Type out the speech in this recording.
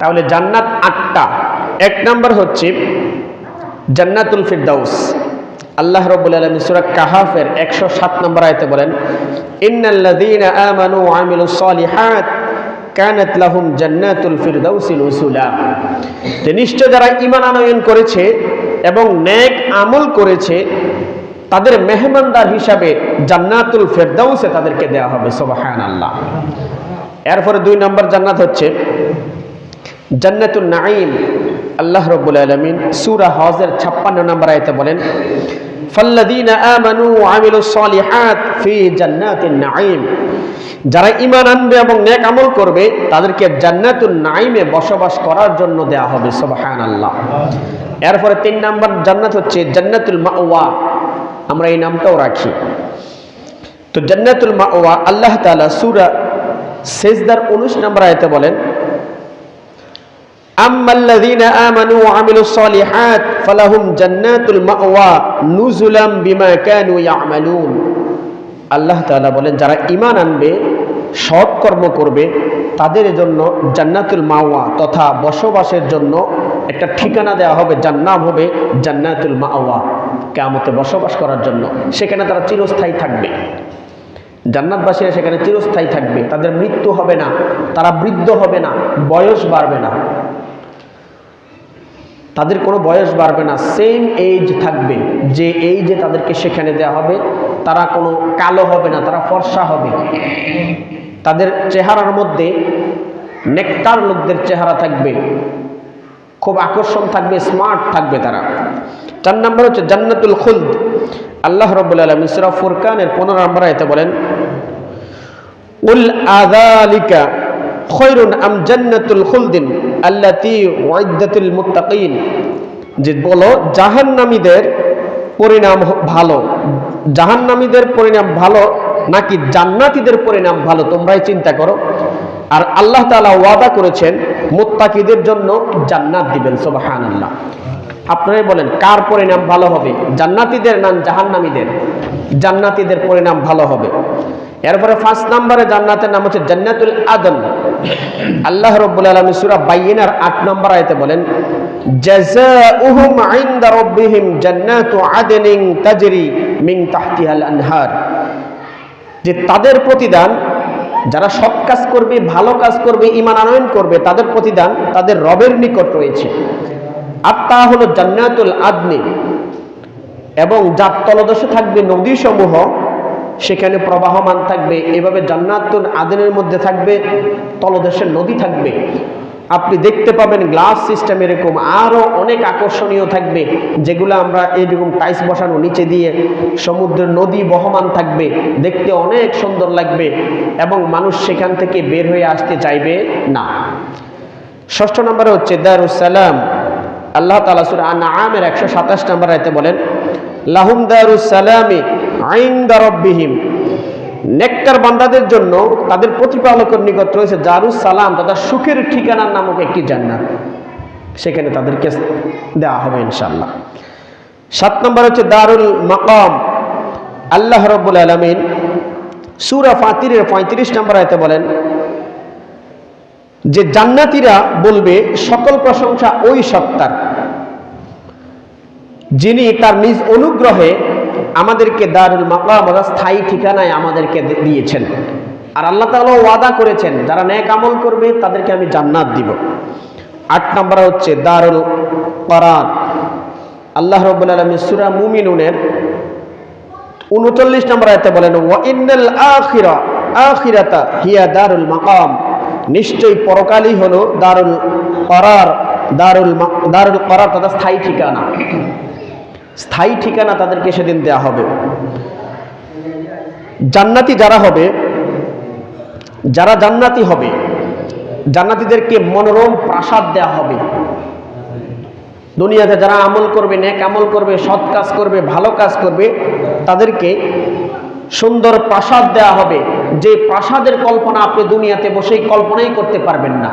তাহলে জান্নাত আটটা। এক নাম্বার হচ্ছে জান্নাতুল ফিরদাউস। আল্লাহ রব্বুল আলমী সুরা কাহাফের একশো সাত নম্বর আয়তে বলেন, ইন্নাল্লাযীনা আমানু আমিলুস সালিহাত কানাত লাহুম জান্নাতুল ফিরদাউসি নুসুলা যে নিশ্চয় যারা ঈমান আনয়ন করেছে এবং নেক আমল করেছে, তাদের মেহমানদার হিসাবে জান্নাতুল ফেরদাউসে তাদেরকে দেওয়া হবে, সুবহানাল্লাহ। এরপরে দুই নম্বর জান্নাত হচ্ছে জান্নাতুল নাঈম। আল্লাহ রব্বুল আলমিন সুরা হজের ছাপ্পান্ন নম্বর আয়তে বলেন ফাল্লাদিনা আমানু আমিলু সলিহাত ফি জান্নাতিন নাঈম। যারা ইমান আনবে এবং নেক আমল করবে, তাদেরকে জান্নাতুল নাঈমে বসবাস করার জন্য দেয়া হবে, সুবহানাল্লাহ। এরপরে তিন নম্বর জান্নাত হচ্ছে জান্নাতুল মাওয়া। আমরা এই নামটাও রাখি। তো জান্নাতুল মাওয়া, আল্লাহ তাআলা সূরা সেজদার 19 নম্বর আয়াতে বলেন أما الذين آمنوا وعملوا الصالحات فلهم جنات المأوى نزلا بما كانوا يعملون আল্লাহ তাআলা বলেন যারা ঈমান আনবে সৎ কর্ম করবে তাদের জন্য জান্নাতুল মাওয়া তথা বসবাসের জন্য একটা ঠিকানা দেওয়া হবে জান্নাত হবে জান্নাতুল মাওয়া কিয়ামতে বসবাস করার জন্য সেখানে তারা চিরস্থায়ী থাকবে জান্নাতবাসীরা সেখানে চিরস্থায়ী থাকবে তাদের মৃত্যু হবে না তারা বৃদ্ধ হবে না বয়স বাড়বে না তাদের কোনো বয়স বাড়বে না সেম এইজ থাকবে। যে এইজে তাদেরকে সেখানে দেওয়া হবে, তারা কোনো কালো হবে না, তারা ফর্সা হবে। তাদের চেহারার মধ্যে নেকটার লোকদের চেহারা থাকবে, খুব আকর্ষণ থাকবে স্মার্ট থাকবে তারা। চার নম্বর হচ্ছে জান্নাতুল খুলদ। আল্লাহ রব্বুল আলম ইসরা ফুরকানের পনেরো নম্বর এতে বলেন, উল আদালিকা খৈরুন আম জান্নাতুল খুলদিন আল্লাতি ওয়াইদাতুল মুত্তাকিন। যে বলো, জাহান্নামীদের পরিণাম ভালো। জাহান্নামীদের পরিণাম ভালো নাকি জান্নাতীদের পরিণাম ভালো, তোমরাই চিন্তা করো। আর আল্লাহ তাআলা ওয়াদা করেছেন, মুত্তাকিদের জন্য জান্নাত দিবেন, সুবহানাল্লাহ। আপনারাই বলেন, কার পরিণাম ভালো হবে? জান্নাতীদের না জাহান্নামীদের? জান্নাতীদের পরিণাম ভালো হবে। এরপরে ফার্স্ট নম্বরে জান্নাতের নাম হচ্ছে জান্নাতুল আদন। আল্লাহ রব্বুল আলামিন সূরা বাইয়িনার 8 নম্বর আয়াতে বলেন যে তাদের প্রতিদান, যারা সৎ কাজ করবে, ভালো কাজ করবে ইমান আনয়ন করবে, তাদের প্রতিদান তাদের রবের নিকট রয়েছে। আর তা হলো জান্নাতুল আদনি। এবং যার তলদেশে থাকবে নদী সমূহ সেখানে প্রবাহমান থাকবে, এভাবে জান্নাতুল আদনের মধ্যে থাকবে, তলদেশের নদী থাকবে। আপনি দেখতে পাবেন গ্লাস সিস্টেম এরকম আরও অনেক আকর্ষণীয় থাকবে, যেগুলো আমরা এইরকম টাইস বসানো নিচে দিয়ে সমুদ্রের নদী বহমান থাকবে, দেখতে অনেক সুন্দর লাগবে এবং মানুষ সেখান থেকে বের হয়ে আসতে চাইবে না। ষষ্ঠ নম্বরে হচ্ছে দারুসালাম আল্লাহ তালা সুর আমের একশো সাতাশ নম্বর আয়তে বলেন, লাহুম দারুসালামি আইন দারব্বিহিম নেককার বান্দাদের জন্য তাদের প্রতিপালকের নিকট রয়েছে জারুস সালাম তথা সুখের ঠিকানার নামক একটি জান্নাত। সেখানে তাদেরকে দেওয়া হবে ইনশাল্লাহ সাত নম্বর হচ্ছে দারুল মাকাম। আল্লাহ রব্বুল আলমিন সুরা ফাতিরের পঁয়ত্রিশ নম্বর আয়তে বলেন, যে জান্নাতীরা বলবে, সকল প্রশংসা ওই সত্তার। যিনি তার নিজ অনুগ্রহে আমাদেরকে দারুল অর্থাৎ স্থায়ী ঠিকানায় আমাদেরকে দিয়েছেন। আর আল্লাহ তাআলা ওয়াদা করেছেন, যারা ন্যাক আমল করবে তাদেরকে আমি জান্নাত দিব। আট নম্বর হচ্ছে দারুল করার। আল্লাহ রব্বুল আলমী সুরা মুমিনুনের উনচল্লিশ নম্বর আয়তে বলেন, ওয়া ইন্নাল আখিরা, আখিরাতা হিয়া দারুল মাকাম। নিশ্চয়ই পরকালই হলো দারুল করার, দারুল দারুল করার তথা স্থায়ী ঠিকানা। স্থায়ী ঠিকানা তাদেরকে সেদিন দেয়া হবে। জান্নাতি যারা হবে, যারা জান্নাতি হবে, জান্নাতীদেরকে মনোরম প্রাসাদ দেয়া হবে। দুনিয়াতে যারা আমল করবে, নেক আমল করবে, সৎ কাজ করবে, ভালো কাজ করবে, তাদেরকে সুন্দর প্রাসাদ দেয়া হবে। যে প্রাসাদের কল্পনা আপনি দুনিয়াতে বসেই কল্পনাই করতে পারবেন না।